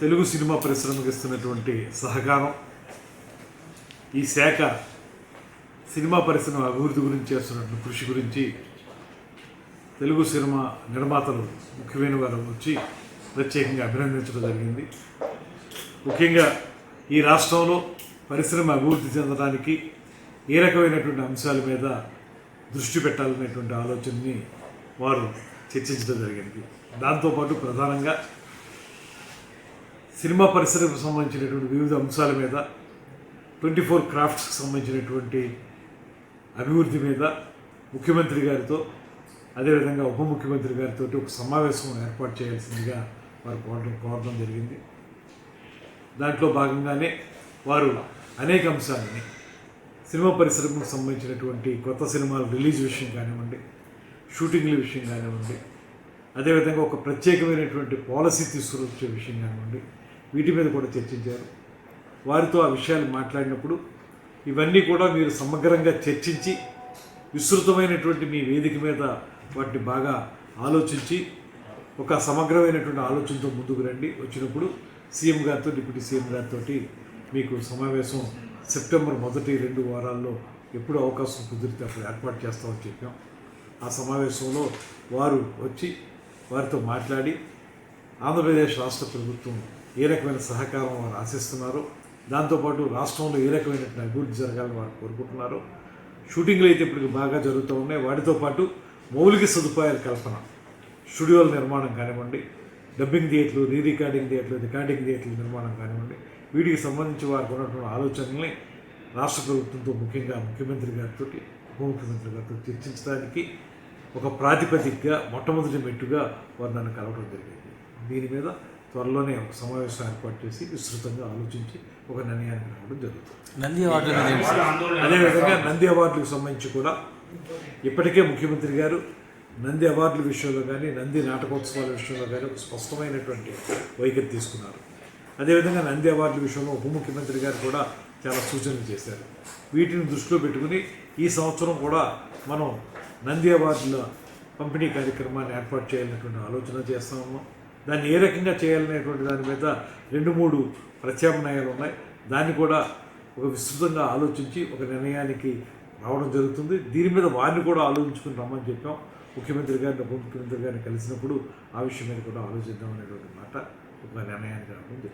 Telugu cinema పరిశ్రమకు ఇస్తున్నటువంటి సహకారం. ఈ శాఖ సినిమా పరిశ్రమ అభివృద్ధి గురించి చేస్తున్నటువంటి కృషి గురించి తెలుగు సినిమా నిర్మాతలు ముఖ్యమైన వారు వచ్చి ప్రత్యేకంగా అభినందించడం జరిగింది. ముఖ్యంగా ఈ రాష్ట్రంలో పరిశ్రమ అభివృద్ధి చెందడానికి ఏ రకమైనటువంటి అంశాల మీద దృష్టి పెట్టాలనేటువంటి ఆలోచనని వారు చర్చించడం జరిగింది. దాంతోపాటు ప్రధానంగా సినిమా పరిశ్రమకు సంబంధించినటువంటి వివిధ అంశాల మీద ట్వంటీ ఫోర్ క్రాఫ్ట్స్కి సంబంధించినటువంటి అభివృద్ధి మీద ముఖ్యమంత్రి గారితో అదేవిధంగా ఉప ముఖ్యమంత్రి గారితో ఒక సమావేశం ఏర్పాటు చేయాల్సిందిగా వారు కోరడం కోరడం జరిగింది. దాంట్లో భాగంగానే వారు అనేక అంశాలని సినిమా పరిశ్రమకు సంబంధించినటువంటి కొత్త సినిమాల రిలీజ్ విషయం కానివ్వండి షూటింగ్ల విషయం కానివ్వండి అదేవిధంగా ఒక ప్రత్యేకమైనటువంటి పాలసీ తీసుకువచ్చే విషయం కానివ్వండి వీటి మీద కూడా చర్చించారు. వారితో ఆ విషయాలు మాట్లాడినప్పుడు ఇవన్నీ కూడా మీరు సమగ్రంగా చర్చించి విస్తృతమైనటువంటి మీ వేదిక మీద వాటిని బాగా ఆలోచించి ఒక సమగ్రమైనటువంటి ఆలోచనతో ముందుకు రండి. వచ్చినప్పుడు సీఎం గారితో డిప్యూటీ సీఎం గారితో మీకు సమావేశం సెప్టెంబర్ మొదటి రెండు వారాల్లో ఎప్పుడు అవకాశం కుదిరితే అప్పుడు ఏర్పాటు చేస్తామని చెప్పాం. ఆ సమావేశంలో వారు వచ్చి వారితో మాట్లాడి ఆంధ్రప్రదేశ్ రాష్ట్ర ప్రభుత్వం ఏ రకమైన సహకారం వారు ఆశిస్తున్నారో? దాంతోపాటు రాష్ట్రంలో ఏ రకమైనటువంటి అభివృద్ధి జరగాలని వారు కోరుకుంటున్నారో? షూటింగ్లు అయితే ఇప్పటికి బాగా జరుగుతూ ఉన్నాయి. వాటితో పాటు మౌలిక సదుపాయాల కల్పన స్టూడియోల నిర్మాణం కానివ్వండి డబ్బింగ్ థియేటర్లు రీ రికార్డింగ్ థియేటర్లు రికార్డింగ్ థియేటర్ల నిర్మాణం కానివ్వండి వీటికి సంబంధించి వారికి ఉన్నటువంటి ఆలోచనల్ని రాష్ట్ర ప్రభుత్వంతో ముఖ్యంగా ముఖ్యమంత్రి గారితో ఉప ముఖ్యమంత్రి గారితో చర్చించడానికి ఒక ప్రాతిపదికగా మొట్టమొదటి మెట్టుగా వారు నన్ను కలవడం జరిగింది. దీని మీద త్వరలోనే ఒక సమావేశం ఏర్పాటు చేసి విస్తృతంగా ఆలోచించి ఒక నిర్ణయానికి రావడం జరుగుతుంది. నంది అవార్డు అనేది ఏంటి సార్? అదేవిధంగా నంది అవార్డులకు సంబంధించి కూడా ఇప్పటికే ముఖ్యమంత్రి గారు నంది అవార్డుల విషయంలో కానీ నంది నాటకోత్సవాల విషయంలో కానీ ఒక స్పష్టమైనటువంటి వైఖరి తీసుకున్నారు. అదేవిధంగా నంది అవార్డుల విషయంలో ఉప ముఖ్యమంత్రి గారు కూడా చాలా సూచనలు చేశారు. వీటిని దృష్టిలో పెట్టుకుని ఈ సంవత్సరం కూడా మనం నంది అవార్డుల పంపిణీ కార్యక్రమాన్ని ఏర్పాటు చేయాలనేటువంటి ఆలోచన చేస్తా ఉన్నాం. దాన్ని ఏ రకంగా చేయాలనేటువంటి దాని మీద రెండు మూడు ప్రత్యామ్నాయాలు ఉన్నాయి. దాన్ని కూడా ఒక విస్తృతంగా ఆలోచించి ఒక నిర్ణయానికి రావడం జరుగుతుంది. దీని మీద వారిని కూడా ఆలోచించుకుని రమ్మని చెప్పాం. ముఖ్యమంత్రి గారిని ఉప ముఖ్యమంత్రి గారిని కలిసినప్పుడు ఆ విషయం మీద కూడా ఆలోచిద్దాం అనేటువంటి మాట ఒక నిర్ణయానికి రావడం జరిగింది.